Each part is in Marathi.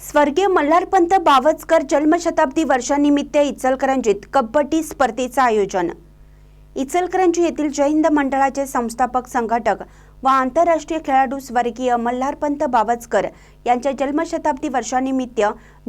स्वर्गीय मल्हारपंत बावचकर जन्मशताब्दी वर्षानिमित्त इचलकरंजीत कबड्डी स्पर्धेचं आयोजन. इचलकरंजी येथील जैन मंडळाचे संस्थापक संघटक व आंतरराष्ट्रीय खेळाडू स्वर्गीय मल्हारपंत बावचकर यांच्या जन्मशताब्दी वर्षानिमित्त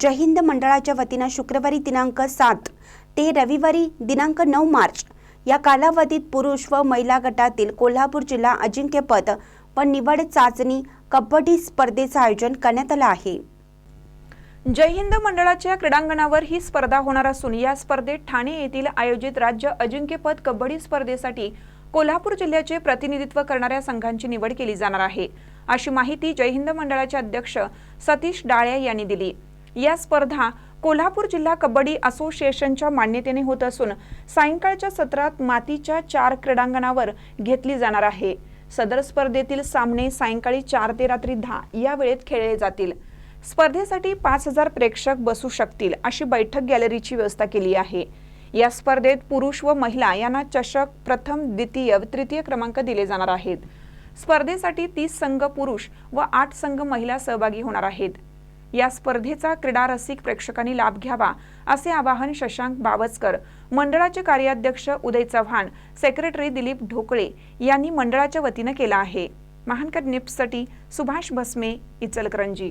जहिंद मंडळाच्या वतीनं शुक्रवारी दिनांक सात ते रविवारी दिनांक नऊ मार्च या कालावधीत पुरुष व महिला गटातील कोल्हापूर जिल्हा अजिंक्यपद व निवड चाचणी कबड्डी स्पर्धेचं आयोजन करण्यात आलं आहे. जय हिंद मंडळाच्या क्रीडांगणावर ही स्पर्धा होणार असून या स्पर्धेत ठाणे येथील आयोजित राज्य अजिंक्यपद कबड्डी स्पर्धेसाठी कोल्हापूर जिल्ह्याचे प्रतिनिधित्व करणाऱ्या संघांची निवड केली जाणार आहे. अशी माहिती जय हिंद मंडळाचे अध्यक्ष सतीश डाळे यांनी दिली. या स्पर्धा कोल्हापूर जिल्हा कबड्डी असोसिएशनच्या मान्यतेने होत असून सायंकाळच्या सत्रात मातीच्या चार क्रीडांगणावर घेतली जाणार आहे. सदर स्पर्धेतील सामने सायंकाळी चार ते रात्री दहा या वेळेत खेळले जातील. स्पर्धेसाठी पाच हजार प्रेक्षक बसू शकतील अशी बैठक गॅलरीची व्यवस्था केली आहे. या स्पर्धेत पुरुष व महिला यांना चषक प्रथम द्वितीय तृतीय क्रमांक दिले जाणार आहेत. स्पर्धेसाठी तीस संघ पुरुष व आठ संघ महिला सहभागी होणार आहेत. या स्पर्धेचा क्रीडा रसिक प्रेक्षकांनी लाभ घ्यावा असे आवाहन शशांक बावचकर मंडळाचे कार्याध्यक्ष उदय चव्हाण सेक्रेटरी दिलीप ढोकळे यांनी मंडळाच्या वतीनं केलं आहे. महानकर निप्ससाठी सुभाष भस्मे इचलकरंजी.